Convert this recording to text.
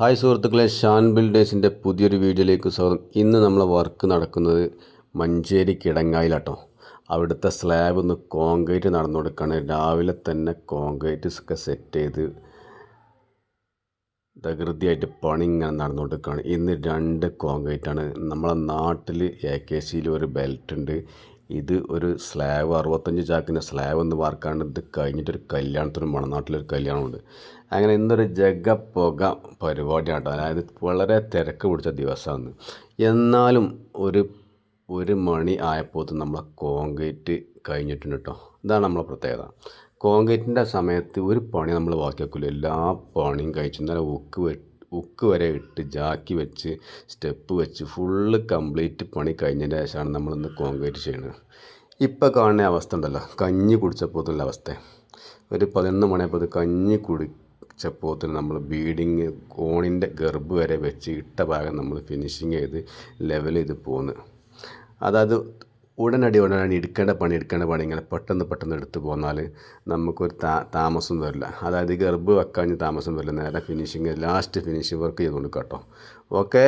Hi സുഹൃത്തുക്കളെ ഷാൻ ബിൽഡേഴ്സിന്റെ പുതിയൊരു വീഡിയോയിലേക്ക് സ്വാഗതം. ഇന്ന് നമ്മൾ വർക്ക് നടക്കുന്നത് മഞ്ചേരി കിടങ്ങായിലാട്ടോ. അവിടുത്തെ സ്ലാബ് ഒന്ന് കോൺക്രീറ്റ് നടന്നു കൊടുക്കുകയാണ് രാവിലെ തന്നെ കോൺക്രീറ്റ് ഒക്കെ സെറ്റ് ചെയ്ത് പ്രകൃതിയായിട്ട് പണി ഇങ്ങനെ നടന്നു കൊടുക്കുകയാണ് ഇന്ന് രണ്ട് കോൺക്രീറ്റാണ് നമ്മളെ നാട്ടിൽ എ കെ സിയിൽ ഒരു ബെൽറ്റ് ഉണ്ട്. ഇത് ഒരു സ്ലാബ് അറുപത്തഞ്ച് ചാക്കിന്റെ സ്ലാബ് ഒന്ന് വാർക്കാണ്ട് ഇത് കഴിഞ്ഞിട്ടൊരു കല്യാണത്തിന് മണനാട്ടിലൊരു നാട്ടിലൊരു കല്യാണമുണ്ട്. അങ്ങനെ ഇന്നൊരു ജഗ പുക പരിപാടിയാണ് കേട്ടോ അതായത് വളരെ തിരക്ക് പിടിച്ച ദിവസമാണ്. എന്നാലും ഒരു ഒരു മണി ആയപ്പോൾ നമ്മളെ കോൺക്രീറ്റ് കഴിഞ്ഞിട്ടുണ്ട് കേട്ടോ. ഇതാണ് നമ്മളെ പ്രത്യേകത. കോൺക്രീറ്റിന്റെ സമയത്ത് ഒരു പണി നമ്മൾ ബാക്കി വെക്കില്ല എല്ലാ പണിയും കഴിച്ചു ഇന്നലെ ഉക്ക് വെ ഉക്ക് വരെ ഇട്ട് ജാക്കി വെച്ച് സ്റ്റെപ്പ് വെച്ച് ഫുള്ള് കംപ്ലീറ്റ് പണി കഴിഞ്ഞതിന്റെ ശേഷമാണ് നമ്മളിന്ന് കോൺക്രീറ്റ് ചെയ്യുന്നത് ഇപ്പോൾ കാണുന്ന അവസ്ഥ ഉണ്ടല്ലോ കഞ്ഞി കുടിച്ചപ്പോത്തുള്ള അവസ്ഥ. ഒരു പതിനൊന്ന് മണിയപ്പോൾ കഞ്ഞി കുടിച്ചപ്പോഴത്തിന് നമ്മൾ ബീഡിങ് കോണിന്റെ ഗർഭ് വരെ വെച്ച് ഇട്ട ഭാഗം നമ്മൾ ഫിനിഷിങ് ചെയ്ത് ലെവൽ ചെയ്ത് പോന്ന്. അതായത് ഉടനടി ഉടനടി എടുക്കേണ്ട പണി എടുക്കേണ്ട പണി ഇങ്ങനെ പെട്ടെന്ന് പെട്ടെന്ന് എടുത്തു പോന്നാൽ നമുക്കൊരു താ താമസം വരില്ല. അതായത് ഗർഭ് വെക്കാൻ താമസം വരില്ല. നേരെ ഫിനിഷിങ് ലാസ്റ്റ് ഫിനിഷിംഗ് വർക്ക് ചെയ്തുകൊണ്ട് കേട്ടോ ഓക്കെ